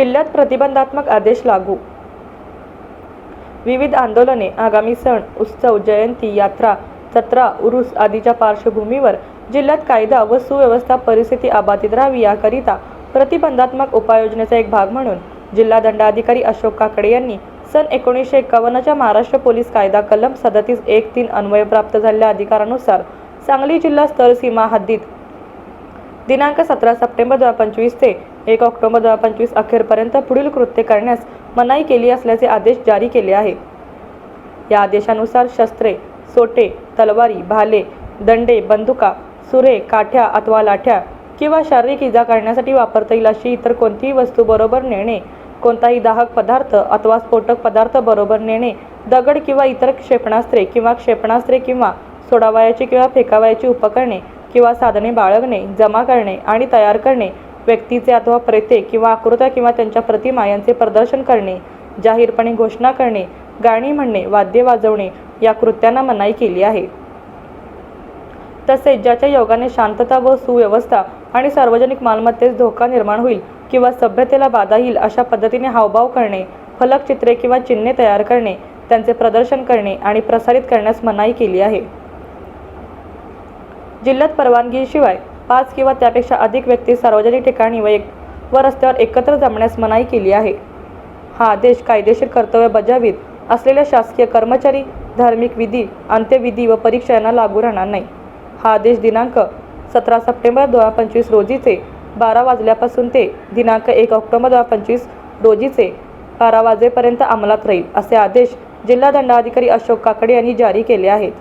जिल्ह्यात प्रतिबंधात्मक आदेश लागू. विविध आंदोलने आगामी सण उत्सव जयंती यात्रा जत्रा उरुस आदीच्या पार्श्वभूमीवर जिल्ह्यात कायदा व सुव्यवस्था परिस्थिती अबाधित राहावी याकरिता प्रतिबंधात्मक उपाययोजनेचा एक भाग म्हणून जिल्हा दंडाधिकारी अशोक काकडे यांनी सन एकोणीसशे एकावन्नच्या महाराष्ट्र पोलीस कायदा कलम सदतीस एक तीन अन्वय प्राप्त झालेल्या अधिकारानुसार सांगली जिल्हा स्तर सीमा हद्दीत दिनांक सतरा सप्टेंबर दोन हजार पंचवीस ते एक ऑक्टोबर दोन हजार पंचवीस अखेरपर्यंत पुढील कृत्य करण्यास मनाई केली असल्याचे आदेश जारी केले आहे. या आदेशानुसार शस्त्रे सोटे तलवारी भाले दंडे बंदुका सुरे काठ्या अथवा लाठ्या किंवा शारीरिक इजा करण्यासाठी वापरता येईल अशी इतर कोणतीही वस्तू बरोबर नेणे कोणताही दाहक पदार्थ अथवा स्फोटक पदार्थ बरोबर नेणे दगड किंवा इतर क्षेपणास्त्रे किंवा क्षेपणास्त्रे किंवा सोडावयाची किंवा फेकावयाची उपकरणे किंवा साधने बाळगणे जमा करणे आणि तयार करणे व्यक्तीचे अथवा प्रेते किंवा आकृत्या किंवा त्यांच्या प्रतिमा यांचे प्रदर्शन करणे जाहीरपणे घोषणा करणे गाणी म्हणणे वाद्य वाजवणे या कृत्यांना मनाई केली आहे. तसेच ज्याच्या योगाने शांतता व सुव्यवस्था आणि सार्वजनिक मालमत्तेस धोका निर्माण होईल किंवा सभ्यतेला बाधा येईल अशा पद्धतीने हावभाव करणे फलकचित्रे किंवा चिन्हे तयार करणे त्यांचे प्रदर्शन करणे आणि प्रसारित करण्यास मनाई केली आहे. जिल्ह्यात परवानगीशिवाय पाच किंवा त्यापेक्षा अधिक व्यक्ती सार्वजनिक ठिकाणी व एक व रस्त्यावर एकत्र जमण्यास मनाई केली आहे. हा आदेश कायदेशीर कर्तव्य बजावीत असलेल्या शासकीय कर्मचारी धार्मिक विधी अंत्यविधी व परीक्षा यांना लागू राहणार नाही. हा आदेश दिनांक सतरा सप्टेंबर दोन हजार पंचवीस रोजीचे बारा वाजल्यापासून ते दिनांक एक ऑक्टोबर दोन हजार पंचवीस रोजीचे बारा वाजेपर्यंत अंमलात राहील असे आदेश जिल्हा दंडाधिकारी अशोक काकडे यांनी जारी केले आहेत.